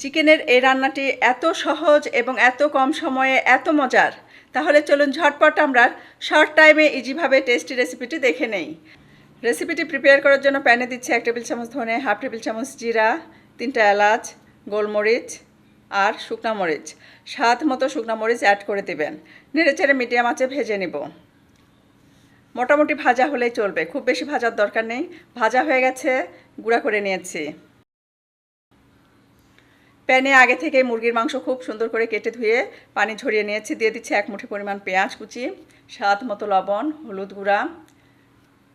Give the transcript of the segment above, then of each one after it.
চিকেনের এই রান্নাটি এত সহজ এবং এত কম সময়ে এত মজার। তাহলে চলুন ঝটপট আমরা শর্ট টাইমে ইজিভাবে টেস্টি রেসিপিটি দেখে নেই। রেসিপিটি প্রিপেয়ার করার জন্য প্যানে দিচ্ছি এক টেবিল চামচ ধনে হাফ টেবিল চামচ জিরা, তিনটা এলাচ, গোলমরিচ আর শুকনা মরিচ। স্বাদ মতো শুকনা মরিচ অ্যাড করে দেবেন। নেড়েচেড়ে মিডিয়াম আঁচে ভেজে নেব। মোটামুটি ভাজা হলেই চলবে। খুব বেশি ভাজার দরকার নেই। ভাজা হয়ে গেছে, গুঁড়া করে নিয়েছি। প্যানে আগে থেকে মুরগির মাংস খুব সুন্দর করে কেটে ধুয়ে পানি ঝরিয়ে নিয়েছি। দিয়ে দিচ্ছি এক মুঠি পরিমাণ পেঁয়াজ কুচি, স্বাদ মতো লবণ, হলুদ গুঁড়া,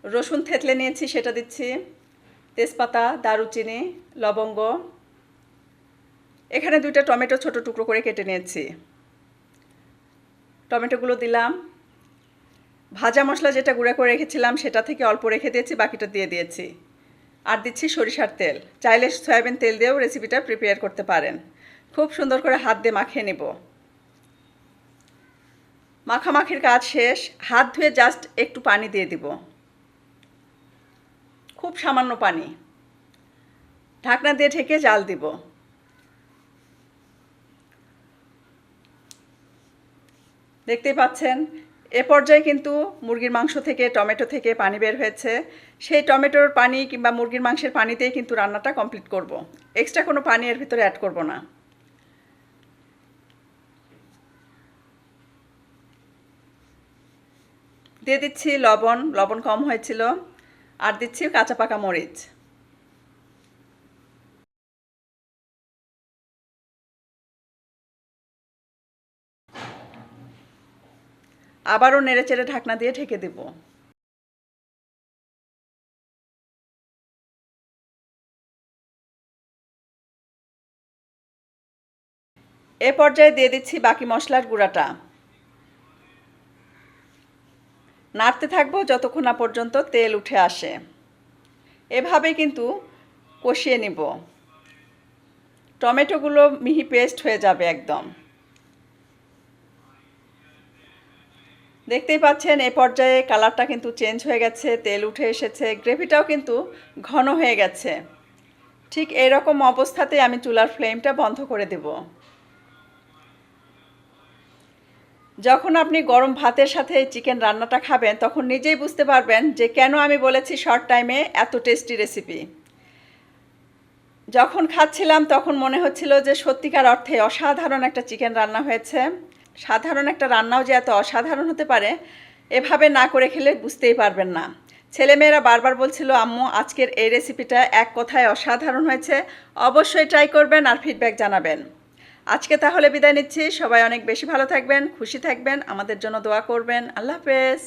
রসুন থেতলে নিয়েছি, সেটা দিচ্ছি। তেজপাতা, দারুচিনি, লবঙ্গ। এখানে দুইটা টমেটো ছোট টুকরো করে কেটে নিয়েছি। টমেটোগুলো দিলাম। ভাজা মশলা যেটা গুঁড়া করে রেখেছিলাম, সেটা থেকে অল্প রেখে দিয়েছি, বাকিটা দিয়ে দিয়েছি। আর দিচ্ছি সরিষার তেল। চাইলে সয়াবিন তেল দিয়েও রেসিপিটা প্রিপেয়ার করতে পারেন। খুব সুন্দর করে হাত দিয়ে মাখিয়ে নেব। মাখামাখির কাজ শেষ। হাত ধুয়ে জাস্ট একটু পানি দিয়ে দিব। খুব সামান্য পানি। ঢাকনা দিয়ে ঢেকে জাল দিব। দেখতেই পাচ্ছেন এ পর্যায়ে কিন্তু মুরগির মাংস থেকে, টমেটো থেকে পানি বের হয়েছে। সেই টমেটোর পানি কিংবা মুরগির মাংসের পানিতেই কিন্তু রান্নাটা কমপ্লিট করব। এক্সট্রা কোনো পানি এর ভিতরে অ্যাড করব না। দিয়ে দিচ্ছি লবণ। লবণ কম হয়েছিল। আর দিচ্ছি কাঁচা পাকা মরিচ। আবারও নেড়েচেড়ে ঢাকনা দিয়ে ঢেকে দেব। এ পর্যায়ে দিয়ে দিচ্ছি বাকি মশলার গুঁড়াটা। নাড়তে থাকব যতক্ষণ না পর্যন্ত তেল উঠে আসে। এভাবে কিন্তু কষিয়ে নিব। টমেটোগুলো মিহি পেস্ট হয়ে যাবে একদম। দেখতেই পাচ্ছেন এই পর্যায়ে কালারটা কিন্তু চেঞ্জ হয়ে গেছে, তেল উঠে এসেছে, গ্রেভিটাও কিন্তু ঘন হয়ে গেছে। ঠিক এরকম অবস্থাতে আমি চুলার ফ্লেমটা বন্ধ করে দেব। যখন আপনি গরম ভাতের সাথে চিকেন রান্নাটা খাবেন, তখন নিজেই বুঝতে পারবেন যে কেন আমি বলেছি শর্ট টাইমে এত টেস্টি রেসিপি। যখন খাচ্ছিলাম, তখন মনে হচ্ছিল যে সত্যিকার অর্থে অসাধারণ একটা চিকেন রান্না হয়েছে। সাধারণ একটা রান্নাও যে এত অসাধারণ হতে পারে, এভাবে না করে খেলে বুঝতেই পারবেন না। ছেলেমেয়েরা বারবার বলছিল, আম্মু, আজকের এই রেসিপিটা এক কথায় অসাধারণ হয়েছে, অবশ্যই ট্রাই করবেন আর ফিডব্যাক জানাবেন। আজকে তাহলে বিদায় নিচ্ছি, সবাই অনেক বেশি ভালো থাকবেন, খুশি থাকবেন, আমাদের জন্য দোয়া করবেন। আল্লাহ হাফেজ।